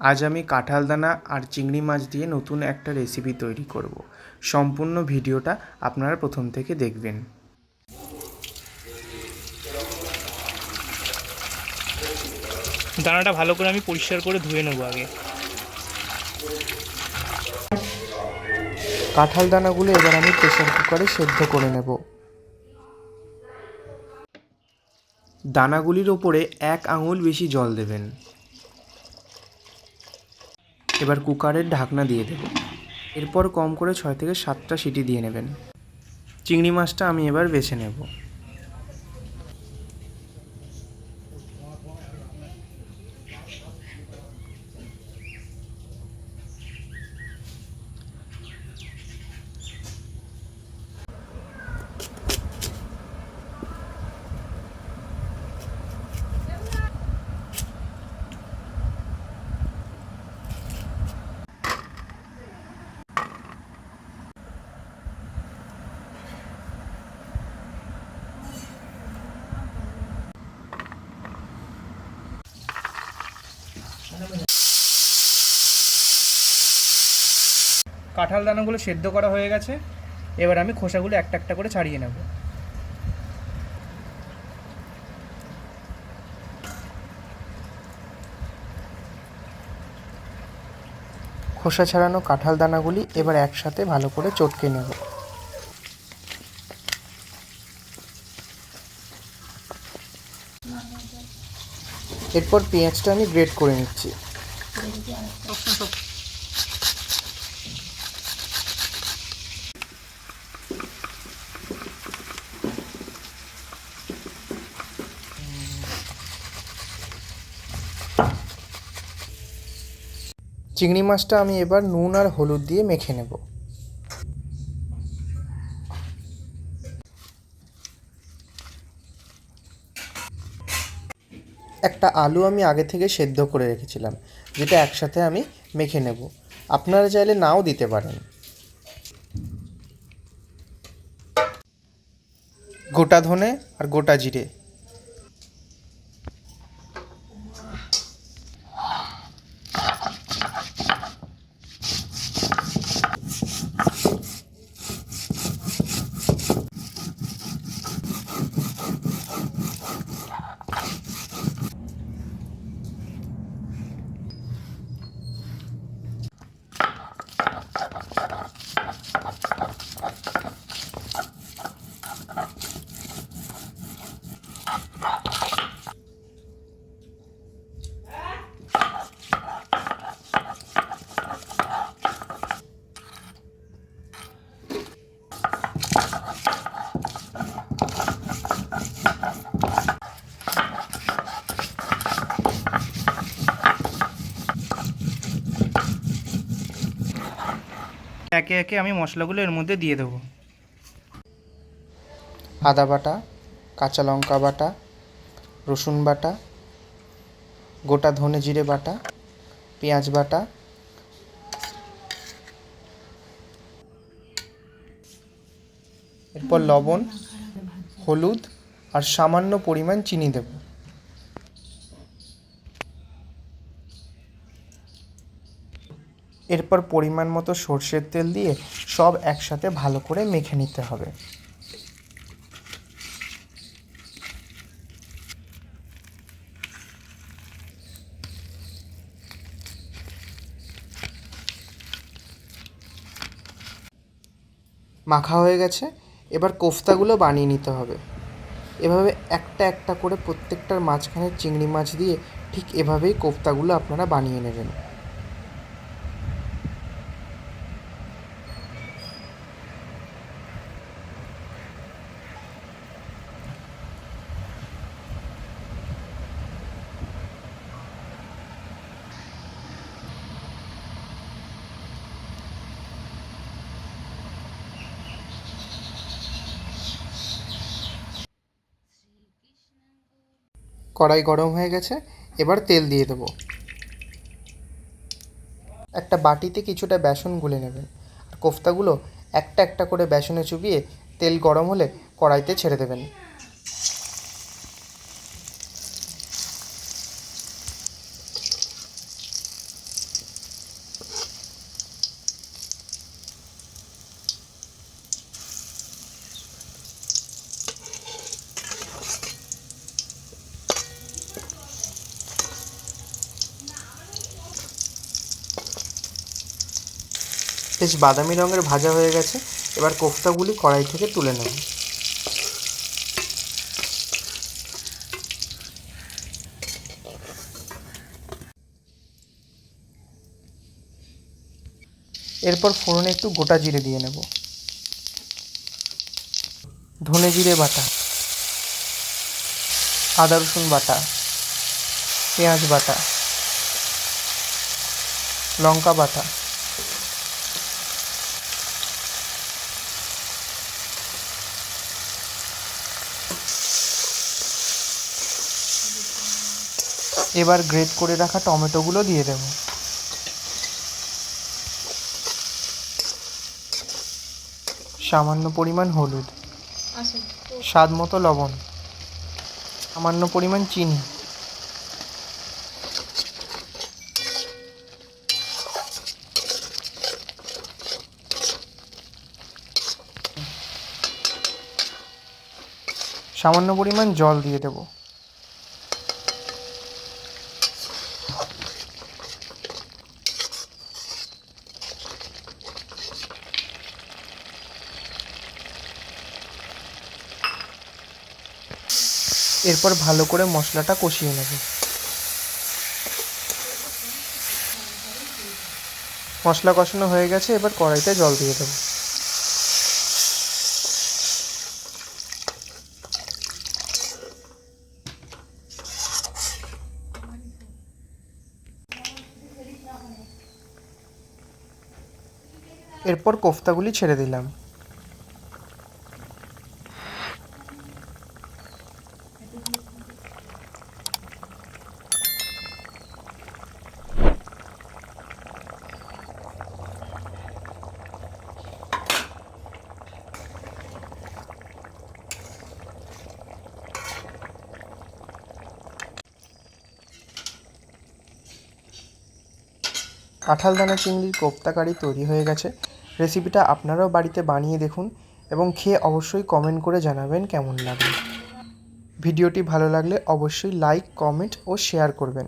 আজ আমি কাঁঠাল দানা আর চিংড়ি মাছ দিয়ে নতুন একটা রেসিপি তৈরি করব। সম্পূর্ণ ভিডিওটা আপনারা প্রথম থেকে দেখবেন। দানাটা ভালো করে আমি পরিষ্কার করে ধুয়ে নেব আগে। কাঁঠাল দানাগুলো এবার আমি প্রেসার কুকারে সেদ্ধ করে নেব। দানাগুলির ওপরে এক আঙুল বেশি জল দেবেন। এবার কুকারের ঢাকনা দিয়ে দেব। এরপর কম করে ছয় থেকে সাতটা সিটি দিয়ে নেবেন। চিংড়ি মাছটা আমি এবার বেছে নেব। কাঁঠাল দানাগুলো সেদ্ধ করা হয়ে গেছে এবার আমি খোসাগুলো একটা একটা করে ছাড়িয়ে নেব। খোসা ছাড়ানো কাঁঠাল দানাগুলি এবার একসাথে ভালো করে চটকে নেব। এরপর পেঁয়াজটা আমি গ্রেট করে নিচ্ছি। চিংড়ি মাছটা আমি এবার নুন আর হলুদ দিয়ে মেখে নেব। একটা আলু আমি আগে থেকে সেদ্ধ করে রেখেছিলাম, যেটা একসাথে আমি মেখে নেব। আপনারা চাইলে নাও দিতে পারেন। গোটা ধনে আর গোটা জিরে। একে একে আমি মশলাগুলো এর মধ্যে দিয়ে দেবো। আদা বাটা, কাঁচা লঙ্কা বাটা, রসুন বাটা, গোটা ধনে জিরে বাটা, পেঁয়াজ বাটা। এরপর লবণ, হলুদ আর সামান্য পরিমাণ চিনি দেব। এরপর পরিমাণ মতো সর্ষের তেল দিয়ে সব একসাথে ভালো করে মেখে নিতে হবে। মাখা হয়ে গেছে। এবার কোফতাগুলো বানিয়ে নিতে হবে। এভাবে একটা একটা করে প্রত্যেকটার মাঝখানে চিংড়ি মাছ দিয়ে ঠিক এভাবেই কোফতাগুলো আপনারা বানিয়ে নেবেন। কড়াই গরম হয়ে গেছে, এবার তেল দিয়ে দেবো। একটা বাটিতে কিছুটা বেসন গুলে নেবেন। আর কোফতাগুলো একটা একটা করে বেসনে চুবিয়ে তেল গরম হলে কড়াইতে ছেড়ে দেবেন। বেশ বাদামি রঙের ভাজা হয়ে গেছে। এবার কোফতাগুলি কড়াই থেকে তুলে নেব। এরপর ফোড়নে একটু গোটা জিরে দিয়ে নেব। ধনে জিরে বাটা। আদা রসুন বাটা। পেঁয়াজ বাটা। লঙ্কা বাটা। এবার গ্রেট করে রাখা টমেটোগুলো দিয়ে দেব। সামান্য পরিমাণ হলুদ। স্বাদ মতো লবণ। সামান্য পরিমাণ চিনি। সামান্য পরিমাণ জল দিয়ে দেবো। এরপর ভালো করে মশলাটা কষিয়ে নেব। মশলা কষানো হয়ে গেছে, এবার কড়াইতে জল দিয়ে দেবো। এরপর কোফতাগুলি ছেড়ে দিলাম। কাঁঠাল দানা চিংড়ির কোপ্তা কারি তৈরি হয়ে গেছে। রেসিপিটা আপনারাও বাড়িতে বানিয়ে দেখুন এবং খেয়ে অবশ্যই কমেন্ট করে জানাবেন কেমন লাগল। ভিডিওটি ভালো লাগলে অবশ্যই লাইক, কমেন্ট ও শেয়ার করবেন।